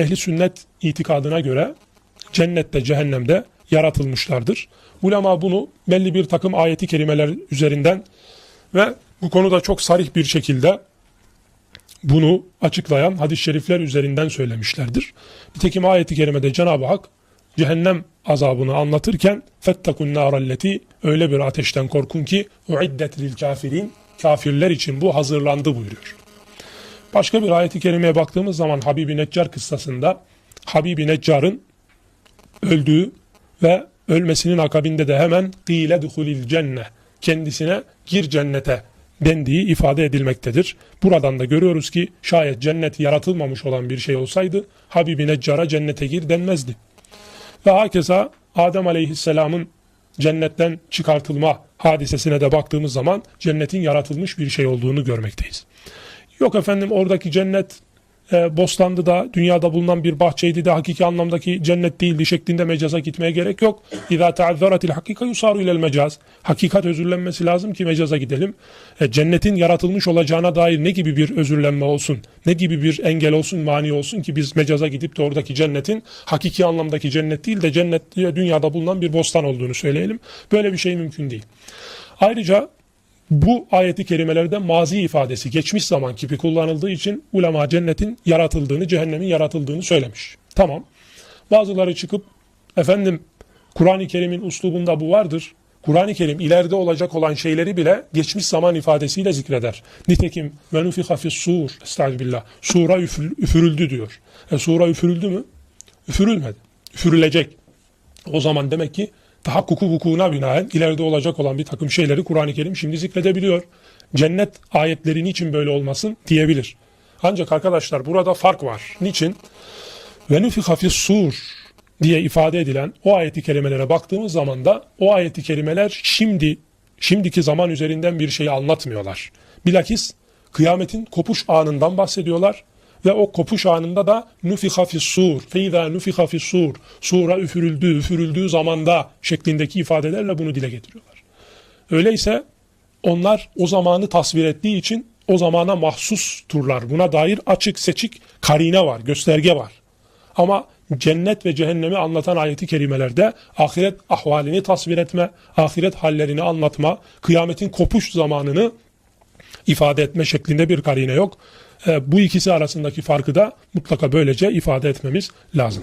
ehli sünnet itikadına göre cennette cehennemde yaratılmışlardır. Ulema bunu belli bir takım ayeti kerimeler üzerinden ve bu konuda çok sarih bir şekilde bunu açıklayan hadis-i şerifler üzerinden söylemişlerdir. Nitekim ayeti kerimede Cenab-ı Hak cehennem azabını anlatırken fettakun naralleti öyle bir ateşten korkun ki uiddet lil kafirin kafirler için bu hazırlandı buyuruyor. Başka bir ayeti kerimeye baktığımız zaman Habibi Neccar kıssasında Habibi Neccar'ın öldüğü ve ölmesinin akabinde de hemen gîle duhulil cenne kendisine gir cennete dendiği ifade edilmektedir. Buradan da görüyoruz ki şayet cennet yaratılmamış olan bir şey olsaydı Habibi Neccar'a cennete gir denmezdi. Ve hakeza Adem Aleyhisselam'ın cennetten çıkartılma hadisesine de baktığımız zaman cennetin yaratılmış bir şey olduğunu görmekteyiz. Yok efendim oradaki cennet e, Bostandı da dünyada bulunan bir bahçeydi de hakiki anlamdaki cennet değildi şeklinde mecaza gitmeye gerek yok. İzâ teazzaratil hakika yusaru ilel mecaz. Hakikat özürlenmesi lazım ki mecaza gidelim. E, cennetin yaratılmış olacağına dair ne gibi bir özürlenme olsun, ne gibi bir engel olsun, mani olsun ki biz mecaza gidip de oradaki cennetin hakiki anlamdaki cennet değil de cennet dünyada bulunan bir bostan olduğunu söyleyelim. Böyle bir şey mümkün değil. Ayrıca bu ayeti kerimelerde mazi ifadesi geçmiş zaman kipi kullanıldığı için ulema cennetin yaratıldığını, cehennemin yaratıldığını söylemiş. Tamam. Bazıları çıkıp efendim Kur'an-ı Kerim'in uslubunda bu vardır. Kur'an-ı Kerim ileride olacak olan şeyleri bile geçmiş zaman ifadesiyle zikreder. Nitekim menufika fis sur, estağfirullah, sura üfür, üfürüldü diyor. E, sura üfürüldü mü? Üfürülmedi. Üfürülecek. O zaman demek ki tahakkuku vukuuna binaen ileride olacak olan bir takım şeyleri Kur'an-ı Kerim şimdi zikredebiliyor. Cennet ayetleri niçin böyle olmasın diyebilir. Ancak arkadaşlar burada fark var. Niçin? Ve fis sur diye ifade edilen o ayeti kerimelere baktığımız zaman da o ayeti kerimeler şimdi şimdiki zaman üzerinden bir şey anlatmıyorlar. Bilakis kıyametin kopuş anından bahsediyorlar ve o kopuş anında da nufika fis sur, feyza nufika fis sur, sura üfürüldü, üfürüldüğü zamanda şeklindeki ifadelerle bunu dile getiriyorlar. Öyleyse onlar o zamanı tasvir ettiği için o zamana mahsus turlar. Buna dair açık seçik karine var, gösterge var. Ama cennet ve cehennemi anlatan ayeti kerimelerde ahiret ahvalini tasvir etme, ahiret hallerini anlatma, kıyametin kopuş zamanını ifade etme şeklinde bir karine yok. E, bu ikisi arasındaki farkı da mutlaka böylece ifade etmemiz lazım.